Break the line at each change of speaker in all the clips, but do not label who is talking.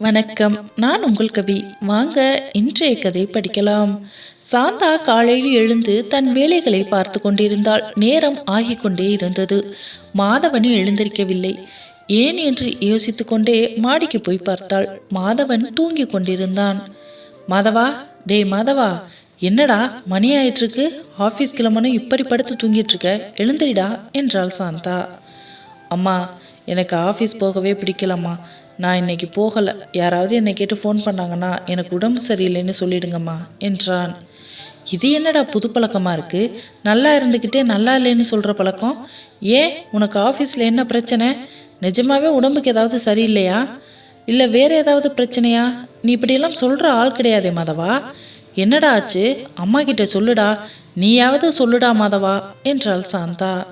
வணக்கம். நான் உங்கள் கவி. வாங்க இன்றைய கதை படிக்கலாம். சாந்தா காலையில் எழுந்து தன் வேலைகளை பார்த்து கொண்டிருந்தாள். நேரம் ஆகிக் கொண்டே இருந்தது. மாதவன் எழுந்திருக்கவில்லை. ஏன் என்று யோசித்து கொண்டே மாடிக்கு போய் பார்த்தாள். மாதவன் தூங்கிக் கொண்டிருந்தான். மாதவா டேய் மாதவா என்னடா மணி ஆயிட்டிருக்கு? ஆஃபீஸ் கிளம்பணும் இப்படி படுத்து தூங்கிட்டு இருக்க எழுந்திரிடா என்றாள் சாந்தா. அம்மா எனக்கு ஆஃபீஸ் போகவே பிடிக்கலம்மா. நான் இன்னைக்கு போகலை. யாராவது என்னை கேட்டு ஃபோன் பண்ணாங்கன்னா எனக்கு உடம்பு சரியில்லைன்னு சொல்லிடுங்கம்மா என்றான். இது என்னடா புது பழக்கமாக இருக்குது நல்லா இருந்துக்கிட்டே நல்லா இல்லைன்னு சொல்கிற பழக்கம்? ஏன்? உனக்கு ஆஃபீஸில் என்ன பிரச்சனை? நிஜமாவே உடம்புக்கு ஏதாவது சரியில்லையா? இல்லை வேறு ஏதாவது பிரச்சனையா? நீ இப்படியெல்லாம் சொல்கிற ஆள் கிடையாதே மாதவா. என்னடா ஆச்சு? அம்மா கிட்ட சொல்லுடா. நீயாவது சொல்லுடா மாதவா என்றாள் சாந்தா.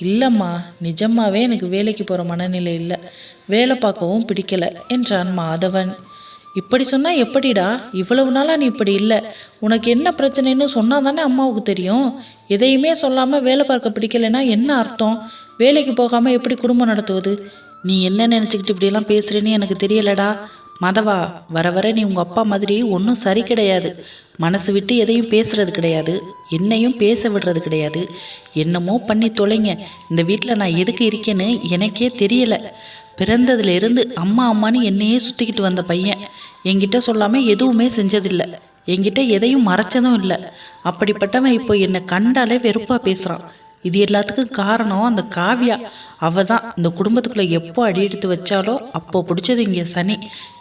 இல்லைம்மா நிஜமாவே எனக்கு வேலைக்கு போகிற மனநிலை இல்லை. வேலை பார்க்கவும் பிடிக்கல என்றான் மாதவன். இப்படி சொன்னால் எப்படிடா? இவ்வளவு நாளாக நீ இப்படி இல்லை. உனக்கு என்ன பிரச்சனைன்னு சொன்னால் தானே அம்மாவுக்கு தெரியும். எதையுமே சொல்லாமல் வேலை பார்க்க பிடிக்கலைன்னா என்ன அர்த்தம்? வேலைக்கு போகாமல் எப்படி குடும்பம் நடத்துவது? நீ என்ன நினச்சிக்கிட்டு இப்படியெல்லாம் பேசுகிறேன்னு எனக்கு தெரியலடா. மதவா வர வர நீ உங்கள் அப்பா மாதிரி ஒன்றும் சரி கிடையாது. மனசு விட்டு எதையும் பேசுறது கிடையாது. என்னையும் பேச விடுறது கிடையாது. என்னமோ பண்ணி தொலைங்க. இந்த வீட்டில் நான் எதுக்கு இருக்கேன்னு எனக்கே தெரியல. பிறந்ததுலேருந்து அம்மா அம்மான்னு என்னையே சுற்றிக்கிட்டு வந்த பையன். என்கிட்ட சொல்லாமல் எதுவுமே செஞ்சதில்லை. என்கிட்ட எதையும் மறைச்சதும் இல்லை. அப்படிப்பட்டவன் இப்போ என்னை கண்டாலே வெறுப்பாக பேசுகிறான் இது எல்லாத்துக்கும் காரணம் அந்த காவியா. அவ தான் இந்த குடும்பத்துக்குள்ளே எப்போ அடி எடுத்து வச்சாலோ அப்போ பிடிச்சது இங்கே சனி.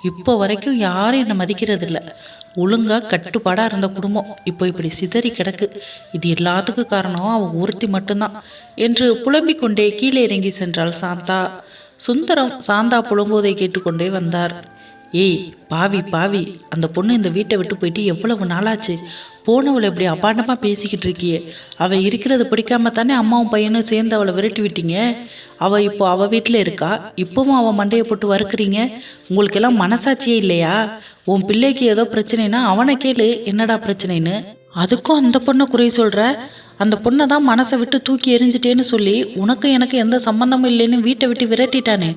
இப்போ வரைக்கும் யாரும் என்னை மதிக்கிறது இல்லை ஒழுங்காக கட்டுப்பாடாக இருந்த குடும்பம். இப்போ இப்படி சிதறி கிடக்கு. இது எல்லாத்துக்கும் காரணம் அவள் ஒருத்தி மட்டும்தான். என்று புலம்பிக் கொண்டே கீழே இறங்கி சென்றாள் சாந்தா. சுந்தரம் சாந்தா புலம்போதை கேட்டுக்கொண்டே வந்தார். ஏய் பாவி பாவி அந்த பொண்ணு இந்த வீட்டை விட்டு போயிட்டு எவ்வளவு நாளாச்சு? போனவளை இப்படி அபாண்டமாக பேசிக்கிட்டு இருக்கியே. அவள் இருக்கிறது பிடிக்காம தானே அம்மாவும் பையனும் சேர்ந்து அவளை விரட்டி விட்டீங்க? அவள் இப்போ அவள் வீட்டில் இருக்கா? இப்போவும் அவள் மண்டையை போட்டு வறுக்குறீங்க? உங்களுக்கெல்லாம் மனசாட்சியே இல்லையா? உன் பிள்ளைக்கு ஏதோ பிரச்சனைனா அவனை கேளு என்னடா பிரச்சனைன்னு. அதுக்கும் அந்த பொண்ணை குறை சொல்கிற அந்த பொண்ணை தான் மனசை விட்டு தூக்கி எரிஞ்சிட்டேன்னு சொல்லி உனக்கும் எனக்கு எந்த சம்மந்தமும் இல்லைன்னு வீட்டை விட்டு விரட்டிட்டானே.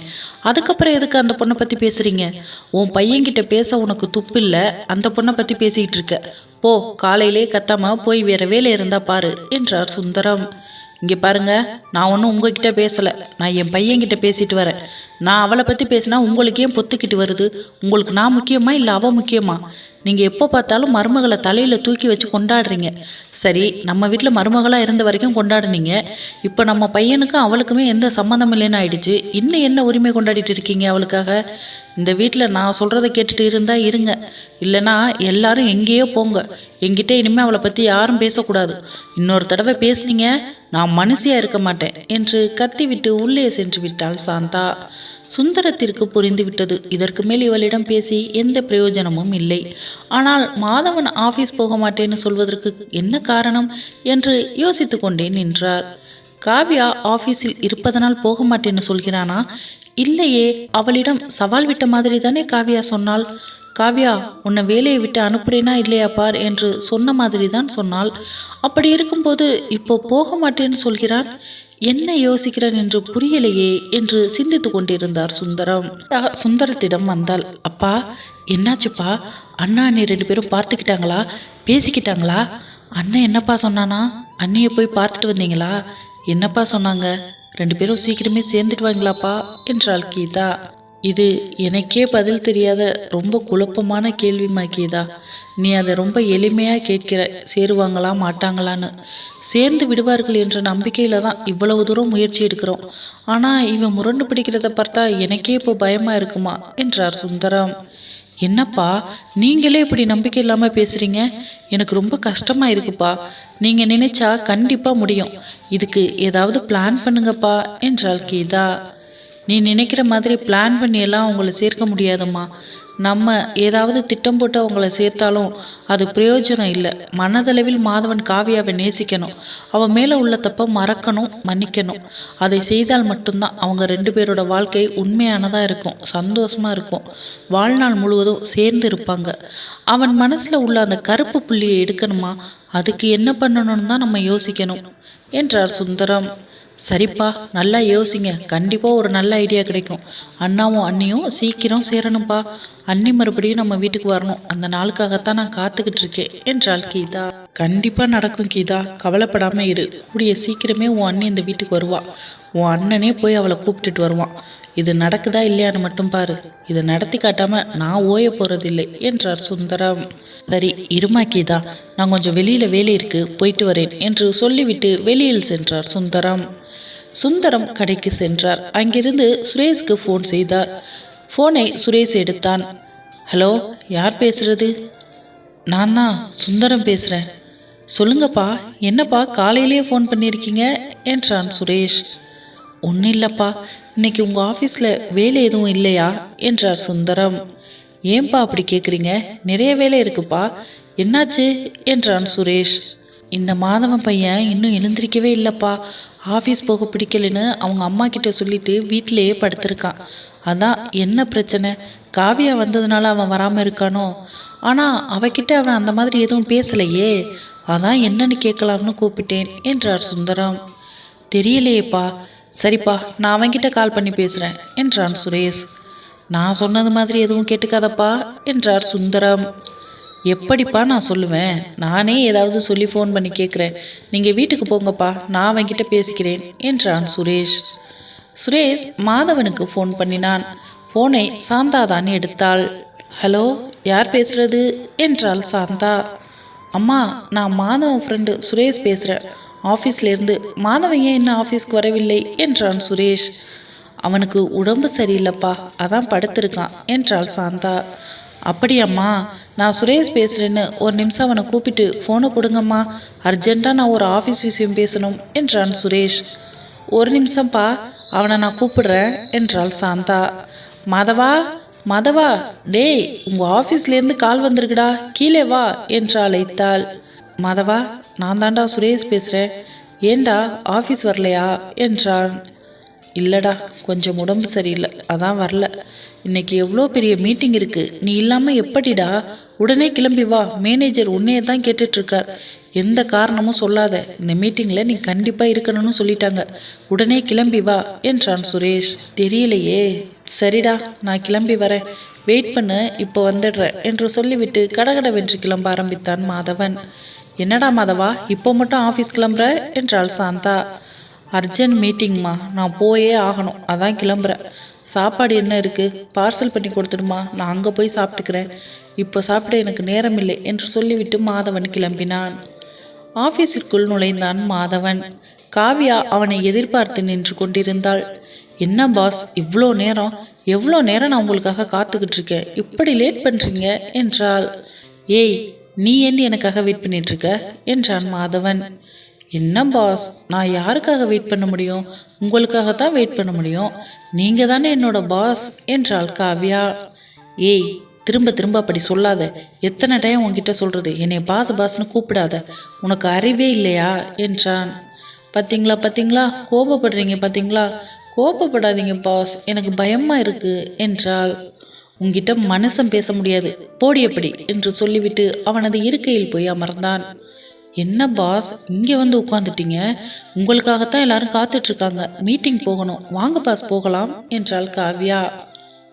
அதுக்கப்புறம் எதுக்கு அந்த பொண்ணை பற்றி பேசுகிறீங்க உன் பையன்கிட்ட பேச உனக்கு துப்பு இல்லை. அந்த பொண்ணை பற்றி பேசிக்கிட்டு இருக்க. போ காலையிலே கத்தாம போய் வேற வேலை இருந்தா பாரு என்றார் சுந்தரம். இங்கே பாருங்க நான் ஒன்றும் உங்ககிட்ட பேசலை. நான் என் பையன்கிட்ட பேசிட்டு வரேன். நான் அவளை பற்றி பேசினா உங்களுக்கு ஏன் பொத்துக்கிட்டு வருது. உங்களுக்கு நான் முக்கியமா இல்லை அவள் முக்கியமா? நீங்கள் எப்போ பார்த்தாலும் மருமகளை தலையில் தூக்கி வச்சு கொண்டாடுறீங்க. சரி நம்ம வீட்டில் மருமகளாக இருந்த வரைக்கும் கொண்டாடுனீங்க. இப்போ நம்ம பையனுக்கும் அவளுக்குமே எந்த சம்மந்தம் இல்லைன்னு ஆயிடுச்சு. இன்னும் என்ன உரிமை கொண்டாடிட்டு இருக்கீங்க அவளுக்காக? இந்த வீட்டில் நான் சொல்கிறத கேட்டுட்டு இருந்தால் இருங்க. இல்லைன்னா எல்லாரும் எங்கேயோ போங்க. எங்கிட்ட இனிமேல் அவளை பற்றி யாரும் பேசக்கூடாது. இன்னொரு தடவை பேசுனீங்க நான் மனுஷியாக இருக்க மாட்டேன் என்று கத்திவிட்டு உள்ளே சென்று விட்டாள் சாந்தா. சுந்தரத்திற்கு புரிந்துவிட்டது. இதற்கு மேல் இவளிடம் பேசி எந்த பிரயோஜனமும் இல்லை. ஆனால் மாதவன் ஆபீஸ் போக மாட்டேன்னு சொல்வதற்கு என்ன காரணம்? என்று யோசித்து கொண்டே நின்றார். காவ்யா ஆபீஸில் இருப்பதனால் போக மாட்டேன்னு சொல்கிறானா? இல்லையே அவளிடம் சவால் விட்ட மாதிரி தானே காவ்யா சொன்னாள். காவ்யா உன்னை வேலையை விட்டு அனுப்புறேனா இல்லையா பார்? என்று சொன்ன மாதிரி தான் சொன்னாள். அப்படி இருக்கும்போது இப்போ போக மாட்டேன்னு சொல்கிறான் என்ன யோசிக்கிறேன் என்று புரியலையே என்று சிந்தித்து கொண்டிருந்தார் சுந்தரம். சுந்தரத்திடம் வந்தாள் அப்பா என்னாச்சுப்பா? அண்ணா அண்ணி ரெண்டு பேரும் பார்த்துக்கிட்டாங்களா? பேசிக்கிட்டாங்களா? அண்ணன் என்னப்பா சொன்னானா? அண்ணியை போய் பார்த்துட்டு வந்தீங்களா? என்னப்பா சொன்னாங்க? ரெண்டு பேரும் சீக்கிரமே சேர்ந்துடுவாங்களாப்பா? என்றாள் கீதா. இது எனக்கே பதில் தெரியாத ரொம்ப குழப்பமான கேள்வி கீதா நீ அதை ரொம்ப எளிமையாக கேட்கிற சேருவாங்களா மாட்டாங்களான்னு. சேர்ந்து விடுவார்கள் என்ற நம்பிக்கையில் தான் இவ்வளவு தூரம் முயற்சி எடுக்கிறோம். ஆனால் இவன் முரண்டு பிடிக்கிறத பார்த்தா எனக்கே இப்போ பயமாக இருக்குமா என்றார் சுந்தரம். என்னப்பா நீங்களே இப்படி நம்பிக்கை இல்லாமல் பேசுகிறீங்க எனக்கு ரொம்ப கஷ்டமாக இருக்குப்பா. நீங்கள் நினைச்சா கண்டிப்பாக முடியும். இதுக்கு ஏதாவது பிளான் பண்ணுங்கப்பா என்றாள் கீதா. நீ நினைக்கிற மாதிரி பிளான் பண்ணி எல்லாம் அவங்கள சேர்க்க முடியாதம்மா. நம்ம ஏதாவது திட்டம் போட்டு அவங்கள சேர்த்தாலும் அது பிரயோஜனம் இல்லை. மனதளவில் மாதவன் காவியாவை நேசிக்கணும். அவன் மேலே உள்ள தப்பை மறக்கணும் மன்னிக்கணும். அதை செய்தால் மட்டும்தான் அவங்க ரெண்டு பேரோட வாழ்க்கை உண்மையானதாக இருக்கும் சந்தோஷமாக இருக்கும். வாழ்நாள் முழுவதும் சேர்ந்து இருப்பாங்க. அவன் மனசில் உள்ள அந்த கருப்பு புள்ளியை எடுக்கணுமா? அதுக்கு என்ன பண்ணணும்னு தான் நம்ம யோசிக்கணும் என்றார் சுந்தரம். சரிப்பா நல்லா யோசிங்க. கண்டிப்பாக ஒரு நல்ல ஐடியா கிடைக்கும். அண்ணாவும் அண்ணியும் சீக்கிரம் சேரணும்ப்பா அண்ணி மறுபடியும் நம்ம வீட்டுக்கு வரணும். அந்த நாளுக்காகத்தான் நான் காத்துக்கிட்டு இருக்கேன் என்றாள் கீதா. கண்டிப்பாக நடக்கும் கீதா. கவலைப்படாம இரு. கூடிய சீக்கிரமே உன் அண்ணி இந்த வீட்டுக்கு வருவா. உன் அண்ணனே போய் அவளை கூப்பிட்டுட்டு வருவான். இது நடக்குதா இல்லையான்னு மட்டும் பாரு. இதை நடத்தி காட்டாம நான் ஓய போறதில்லை என்றார் சுந்தரம். சரி இருமா கீதா. நான் கொஞ்சம் வெளியில வேலை இருக்கு. போயிட்டு வரேன் என்று சொல்லிவிட்டு வெளியில் சென்றார் சுந்தரம். சுந்தரம் கடைக்கு சென்றார். அங்கிருந்து சுரேஷ்க்கு ஃபோன் செய்தார். ஃபோனை சுரேஷ் எடுத்தான். ஹலோ யார் பேசுறது? நான் தான் சுந்தரம் பேசுகிறேன் சொல்லுங்கப்பா என்னப்பா காலையிலேயே ஃபோன் பண்ணியிருக்கீங்க? என்றான் சுரேஷ். ஒன்றும் இல்லைப்பா இன்னைக்கு உங்கள் ஆஃபீஸில் வேலை எதுவும் இல்லையா? என்றார் சுந்தரம். ஏன்பா அப்படி கேட்குறீங்க நிறைய வேலை இருக்குப்பா. என்னாச்சு? என்றான் சுரேஷ். இந்த மாதவன் பையன் இன்னும் எழுந்திருக்கவே இல்லைப்பா. ஆஃபீஸ் போக பிடிக்கலன்னு அவங்க அம்மா கிட்ட சொல்லிட்டு வீட்டிலேயே படுத்திருக்கான் அதான் என்ன பிரச்சனை? காவியா வந்ததுனால அவன் வராமல் இருக்கானோ? ஆனால் அவகிட்ட அவன் அந்த மாதிரி எதுவும் பேசலையே. அதான் என்னன்னு கேட்கலாம்னு கூப்பிட்டேன் என்றார் சுந்தரம். தெரியலையேப்பா. சரிப்பா நான் அவன்கிட்ட கால் பண்ணி பேசுகிறேன் என்றான் சுரேஷ். நான் சொன்னது மாதிரி எதுவும் கேட்டுக்காதப்பா என்றார் சுந்தரம். எப்படிப்பா நான் சொல்லுவேன்? நானே ஏதாவது சொல்லி ஃபோன் பண்ணி கேட்குறேன் நீங்கள் வீட்டுக்கு போங்கப்பா நான் அவன்கிட்ட பேசிக்கிறேன் என்றான் சுரேஷ். சுரேஷ் மாதவனுக்கு ஃபோன் பண்ணினான். ஃபோனை சாந்தா தான் எடுத்தாள். ஹலோ யார் பேசுறது? என்றாள் சாந்தா. அம்மா நான் மாதவன் ஃப்ரெண்டு சுரேஷ் பேசுகிறேன் ஆஃபீஸ்லேருந்து மாதவன் ஏன் இன்னும் ஆஃபீஸ்க்கு வரவில்லை? என்றான் சுரேஷ். அவனுக்கு உடம்பு சரியில்லைப்பா அதான் படுத்திருக்கான் என்றாள் சாந்தா. அப்படியாம்மா நான் சுரேஷ் பேசுகிறேன்னு ஒரு நிமிஷம் அவனை கூப்பிட்டு ஃபோனை கொடுங்கம்மா. அர்ஜெண்ட்டாக நான் ஒரு ஆஃபீஸ் விஷயம் பேசணும் என்றான் சுரேஷ். ஒரு நிமிஷம்ப்பா அவனை நான் கூப்பிடுறேன் என்றாள் சாந்தா. மாதவா மாதவா டேய் உங்கள் ஆஃபீஸ்லேருந்து கால் வந்திருக்குடா கீழே வா என்று அழைத்தாள் மாதவா நான் தாண்டா சுரேஷ் பேசுகிறேன் ஏண்டா ஆஃபீஸ் வரலையா? என்றான். இல்லைடா கொஞ்சம் உடம்பு சரியில்லை அதான் வரல. இன்னைக்கு எவ்வளோ பெரிய மீட்டிங் இருக்கு. நீ இல்லாமல் எப்படிடா? உடனே கிளம்பி வா. மேனேஜர் உன்னையே தான் கேட்டுட்ருக்கார். எந்த காரணமும் சொல்லாத. இந்த மீட்டிங்கில் நீ கண்டிப்பாக இருக்கணும்னு சொல்லிட்டாங்க. உடனே கிளம்பி வா என்றான் சுரேஷ். தெரியலையே. சரிடா நான் கிளம்பி வரேன். வெயிட் பண்ணு இப்போ வந்துடுறேன் என்று சொல்லிவிட்டு கடகடவென்று கிளம்ப ஆரம்பித்தான் மாதவன். என்னடா மாதவா இப்போ மட்டும் ஆஃபீஸ் கிளம்புற? என்றாள் சாந்தா. அர்ஜென்ட் மீட்டிங்மா. நான் போயே ஆகணும். அதான் கிளம்புறேன். சாப்பாடு என்ன இருக்குது பார்சல் பண்ணி கொடுத்துடுமா? நான் அங்கே போய் சாப்பிட்டுக்கிறேன். இப்போ சாப்பிட எனக்கு நேரம் இல்லை என்று சொல்லிவிட்டு மாதவன் கிளம்பினான். ஆஃபீஸிற்குள் நுழைந்தான் மாதவன். காவியா அவனை எதிர்பார்த்து நின்று கொண்டிருந்தாள். என்ன பாஸ் இவ்வளோ நேரம்? எவ்வளோ நேரம் நான் உங்களுக்காக காத்துக்கிட்டு இருக்கேன்? இப்படி லேட் பண்ணுறீங்க என்றாள். ஏய் நீ ஏன் எனக்காக வெயிட் பண்ணிட்டுருக்க என்றான் மாதவன். என்ன பாஸ் நான் யாருக்காக வெயிட் பண்ண முடியும்? உங்களுக்காக தான் வெயிட் பண்ண முடியும். நீங்கள் தானே என்னோட பாஸ் என்றாள் காவ்யா. ஏய் திரும்ப திரும்ப அப்படி சொல்லாத. எத்தனை டைம் உன்கிட்ட சொல்கிறது என்னை பாஸ் பாஸ்னு கூப்பிடாத. உனக்கு அறிவே இல்லையா? என்றான். பார்த்தீங்களா பார்த்தீங்களா கோபப்படுறீங்க பார்த்தீங்களா கோபப்படாதீங்க பாஸ் எனக்கு பயமாக இருக்கு என்றாள். உங்ககிட்ட மனுஷன் பேச முடியாது. போடி எப்படி என்று சொல்லிவிட்டு அவனது இருக்கையில் போய் அமர்ந்தான். என்ன பாஸ் இங்கே வந்து உட்காந்துட்டீங்க உங்களுக்காகத்தான் எல்லாரும் காத்துட்ருக்காங்க. மீட்டிங் போகணும். வாங்க பாஸ் போகலாம் என்றாள் காவ்யா.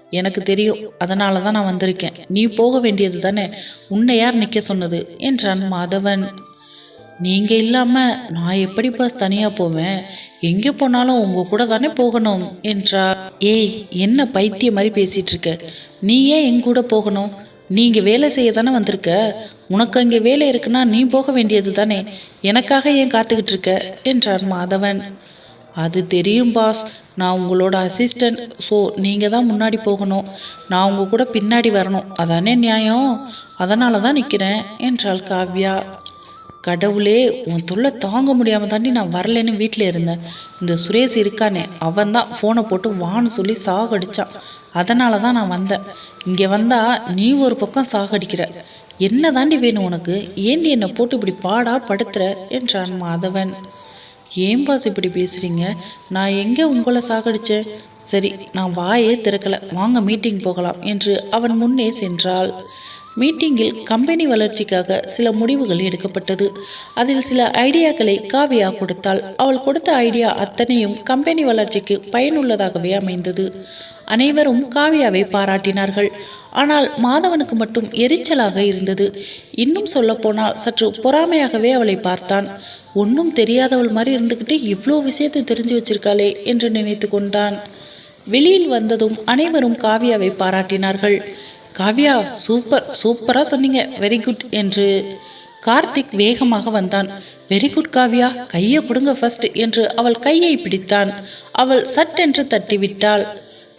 எனக்கு தெரியும். அதனால தான் நான் வந்திருக்கேன். நீ போக வேண்டியது தானே? உன்னை யார் நிற்க சொன்னது? என்றான் மாதவன். நீங்கள் இல்லாமல் நான் எப்படி பாஸ் தனியாக போவேன்? எங்கே போனாலும் உங்க கூட தானே போகணும் என்றார் ஏய் என்ன பைத்திய மாதிரி பேசிகிட்ருக்க நீ ஏன் எங்கூட போகணும்? நீங்கள் வேலை செய்ய தானே வந்திருக்க? உனக்கு அங்கே வேலை இருக்குன்னா நீ போக வேண்டியது தானே? எனக்காக ஏன் காத்துக்கிட்டு இருக்க? என்றார் மாதவன். அது தெரியும் பாஸ். நான் உங்களோட அசிஸ்டன்ட் ஸோ நீங்கள் தான் முன்னாடி போகணும். நான் உங்கள் கூட பின்னாடி வரணும். அதானே நியாயம்? அதனால தான் நிற்கிறேன் என்றாள் காவ்யா. கடவுளே உன் தொல்லை தாங்க முடியாமல் தாண்டி நான் வரலன்னு வீட்டில் இருந்தேன். இந்த சுரேஷ் இருக்கானே அவன் தான் ஃபோனை போட்டு வான்னு சொல்லி சாகடிச்சான். அதனால தான் நான் வந்தேன். இங்கே வந்தால் நீ ஒரு பக்கம் சாகடிக்கிற. என்ன தாண்டி வேணும் உனக்கு? ஏண்டி என்னை போட்டு இப்படி பாடா படுத்துற? என்றான் மாதவன். ஏன் பாஸ் இப்படி பேசுகிறீங்க நான் எங்கே உங்களை சாகடித்தேன் சரி நான் வாயே திறக்கலை. வாங்க மீட்டிங் போகலாம் என்று அவன் முன்னே சென்றாள். மீட்டிங்கில் கம்பெனி வளர்ச்சிக்காக சில முடிவுகள் எடுக்கப்பட்டது. அதில் சில ஐடியாக்களை காவியா கொடுத்தாள். அவள் கொடுத்த ஐடியா அத்தனையும் கம்பெனி வளர்ச்சிக்கு பயனுள்ளதாகவே அமைந்தது. அனைவரும் காவியாவை பாராட்டினார்கள். ஆனால் மாதவனுக்கு மட்டும் எரிச்சலாக இருந்தது. இன்னும் சொல்லப்போனால் சற்று பொறாமையாகவே அவளை பார்த்தான். ஒன்றும் தெரியாதவள் மாதிரி இருந்துக்கிட்டு இவ்வளோ விஷயத்தை தெரிஞ்சு வச்சிருக்காளே என்று நினைத்து கொண்டான். வெளியில் வந்ததும் அனைவரும் காவியாவை பாராட்டினார்கள். காவியா சூப்பர் சூப்பரா சொன்னீங்க. வெரி குட் என்று. கார்த்திக் வேகமாக வந்தான். வெரி குட் காவியா கையை பிடுங்க ஃபர்ஸ்ட் என்று அவள் கையை பிடித்தான். அவள் சட்டென்று தட்டிவிட்டாள்.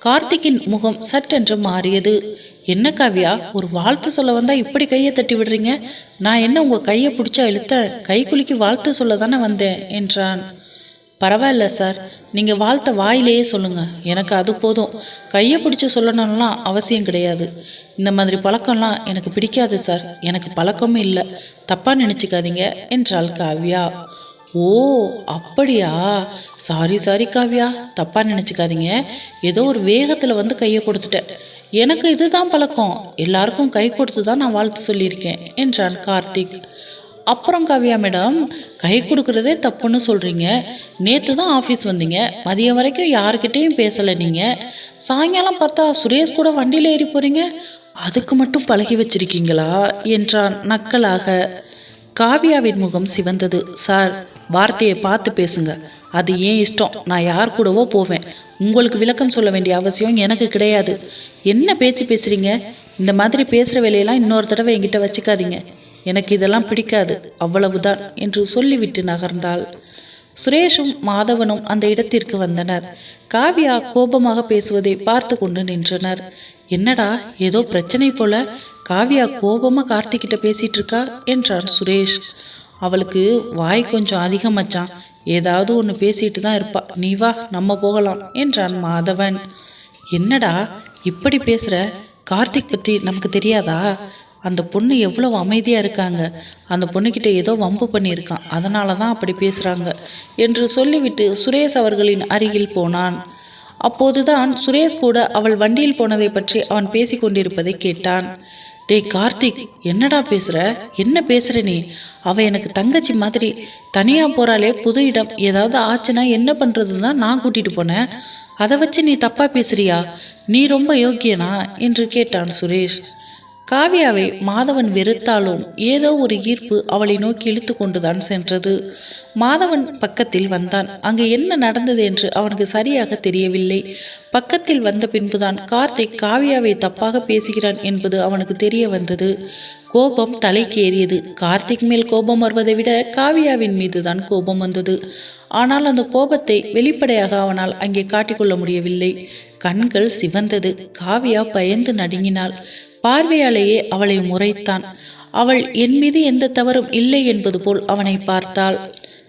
கார்த்திக்கின் முகம் சட்டென்று மாறியது. என்ன காவியா ஒரு வாழ்த்து சொல்ல வந்தா இப்படி கையை தட்டி விடுறீங்க? நான் என்ன உங்க கையை பிடிச்சா இழுத்த? கை குலுக்கி வாழ்த்து சொல்ல தானே வந்தேன் என்றான். பரவாயில்ல சார் நீங்கள் வாழ்த்த வாயிலேயே சொல்லுங்கள் எனக்கு அது போதும். கையை பிடிச்சி சொல்லணும்லாம் அவசியம் கிடையாது. இந்த மாதிரி பழக்கம்லாம் எனக்கு பிடிக்காது சார். எனக்கு பழக்கமும் இல்லை. தப்பாக நினச்சிக்காதீங்க என்றாள் காவ்யா. ஓ அப்படியா? Sorry sorry Kavya. தப்பாக நினச்சிக்காதீங்க. ஏதோ ஒரு வேகத்தில் வந்து கையை கொடுத்துட்டேன். எனக்கு இதுதான் பழக்கம். எல்லாருக்கும் கை கொடுத்து தான் நான் வாழ்த்து சொல்லியிருக்கேன் என்றான் கார்த்திக். அப்புறம் காவியா மேடம் கை கொடுக்குறதே தப்புன்னு சொல்கிறீங்க நேற்று தான் ஆஃபீஸ் வந்தீங்க. மதியம் வரைக்கும் யாருக்கிட்டேயும் பேசலை நீங்கள் சாயங்காலம் பார்த்தா சுரேஷ் கூட வண்டியில் ஏறி போகிறீங்க அதுக்கு மட்டும் பழகி வச்சிருக்கீங்களா? என்றான் நக்கலாக. காவியாவின் முகம் சிவந்தது. சார் வார்த்தையை பார்த்து பேசுங்க. அது ஏன் இஷ்டம்? நான் யார் கூடவோ போவேன். உங்களுக்கு விளக்கம் சொல்ல வேண்டிய அவசியம் எனக்கு கிடையாது. என்ன பேச்சு பேசுகிறீங்க இந்த மாதிரி பேசுகிற வேலையெல்லாம் இன்னொரு தடவை என்கிட்ட வச்சுக்காதீங்க. எனக்கு இதெல்லாம் பிடிக்காது. அவ்வளவுதான் என்று சொல்லிவிட்டு நகர்ந்தாள். சுரேஷும் மாதவனும் அந்த இடத்திற்கு வந்தனர். காவியா கோபமாக பேசுவதை பார்த்து கொண்டு நின்றனர். என்னடா ஏதோ பிரச்சனை போல? காவியா கோபமா கார்த்திகிட்ட பேசிட்டு இருக்கா? என்றான் சுரேஷ். அவளுக்கு வாய் கொஞ்சம் அதிகமாச்சான் ஏதாவது ஒன்று பேசிட்டு தான் இருப்பா. நீ வா நம்ம போகலாம் என்றான் மாதவன். என்னடா இப்படி பேசுகிற கார்த்திக் பற்றி நமக்கு தெரியாதா? அந்த பொண்ணு எவ்வளோ அமைதியாக இருக்காங்க. அந்த பொண்ணுக்கிட்ட ஏதோ வம்பு பண்ணியிருக்கான். அதனால தான் அப்படி பேசுகிறாங்க என்று சொல்லிவிட்டு சுரேஷ் அவர்களின் அருகில் போனான். அப்போதுதான் சுரேஷ் கூட அவள் வண்டியில் போனதை பற்றி அவன் பேசி கொண்டிருப்பதை கேட்டான். டேய் கார்த்திக் என்னடா பேசுற? என்ன பேசுற நீ? அவ எனக்கு தங்கச்சி மாதிரி தனியா போறாளே புது இடம் ஏதாவது ஆச்சுன்னா என்ன பண்றதுன்னு தான் நான் கூட்டிட்டு போனேன். அதை வச்சு நீ தப்பா பேசுறியா? நீ ரொம்ப யோக்கியனா? என்று கேட்டான் சுரேஷ். காவியாவை மாதவன் வெறுத்தாலும் ஏதோ ஒரு ஈர்ப்பு அவளை நோக்கி இழுத்து கொண்டுதான் சென்றது. மாதவன் பக்கத்தில் வந்தான். அங்கு என்ன நடந்தது என்று அவனுக்கு சரியாக தெரியவில்லை. பக்கத்தில் வந்த பின்புதான் கார்த்திக் காவியாவை தப்பாக பேசுகிறான் என்பது அவனுக்கு தெரிய வந்தது. கோபம் தலைக்கு ஏறியது. கார்த்திக் மேல் கோபம் வருவதை விட காவியாவின் மீதுதான் கோபம் வந்தது. ஆனால் அந்த கோபத்தை வெளிப்படையாக அவனால் அங்கே காட்டிக்கொள்ள முடியவில்லை. கண்கள் சிவந்தது. காவியா பயந்து நடுங்கினாள். பார்வையாலேயே அவளை முறைத்தான். அவள் என் மீது எந்த தவறும் இல்லை என்பது போல் அவனை பார்த்தாள்.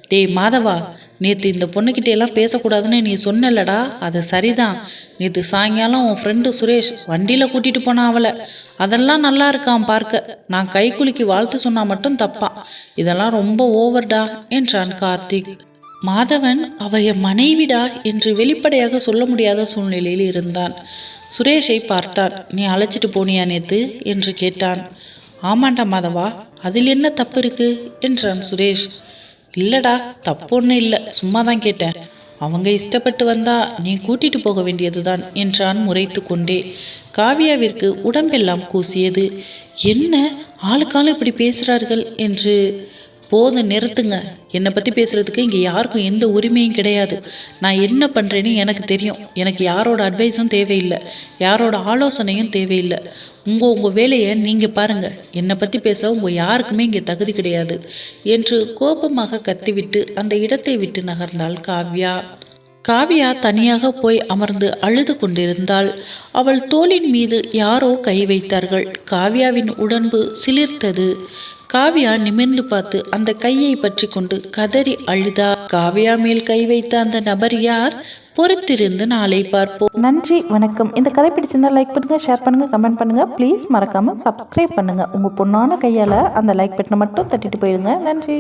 டே மாதவா நேற்று இந்த பொண்ணுக்கிட்ட எல்லாம் பேசக்கூடாதுன்னு நீ சொன்னலடா அது சரிதான். நேற்று சாயங்காலம் உன் ஃப்ரெண்டு சுரேஷ் வண்டியில் கூட்டிகிட்டு போனான் அவளை. அதெல்லாம் நல்லா இருக்கான் பார்க்க. நான் கை குலுக்கி வாழ்த்து சொன்னா மட்டும் தப்பா. இதெல்லாம் ரொம்ப ஓவர்டா என்றான் கார்த்திக். மாதவன் அவைய மனைவிடா என்று வெளிப்படையாக சொல்ல முடியாத சூழ்நிலையில் இருந்தான். சுரேஷை பார்த்தான் நீ அழைச்சிட்டு போனியா நேத்து? என்று கேட்டான். ஆமாண்டா மாதவா அதில் என்ன தப்பு இருக்கு என்றான் சுரேஷ். இல்லடா தப்பு ஒன்றும் இல்லை. சும்மா தான் கேட்டேன். அவங்க இஷ்டப்பட்டு வந்தா நீ கூட்டிட்டு போக வேண்டியதுதான் என்றான் முறைத்து கொண்டே. காவியாவிற்கு உடம்பெல்லாம் கூசியது. என்ன? ஆளுக்காலும் இப்படி பேசுகிறார்கள் என்று போதும் நிறுத்துங்க. என்னை பற்றி பேசுகிறதுக்கு இங்கே யாருக்கும் எந்த உரிமையும் கிடையாது. நான் என்ன பண்ணுறேன்னு எனக்கு தெரியும். எனக்கு யாரோட அட்வைஸும் தேவையில்லை. யாரோட ஆலோசனையும் தேவையில்லை. உங்கள் உங்கள் வேலையை நீங்கள் பாருங்கள் என்னை பற்றி பேச உங்கள் யாருக்குமே இங்கே தகுதி கிடையாது. என்று கோபமாக கத்திவிட்டு அந்த இடத்தை விட்டு நகர்ந்தாள் காவ்யா. காவியா தனியாக போய் அமர்ந்து அழுது கொண்டிருந்தாள். அவள் தோளின் மீது யாரோ கை வைத்தார்கள். காவியாவின் உடம்பு சிலிர்த்தது. காவியா நிமிர்ந்து பார்த்து அந்த கையை பற்றி கொண்டு கதறி அழுதா. காவியா மேல் கை வைத்த அந்த நபர் யார்? பொறுத்திருந்து நாளை பார்ப்போம்.
நன்றி வணக்கம். இந்த கதை பிடிச்சிருந்தா லைக் பண்ணுங்கள் ஷேர் பண்ணுங்கள் கமெண்ட் பண்ணுங்கள் ப்ளீஸ் மறக்காமல் சப்ஸ்கிரைப் பண்ணுங்கள் உங்கள் பொண்ணான கையால் அந்த லைக் பட்டனை மட்டும் தட்டிட்டு போயிடுங்க நன்றி.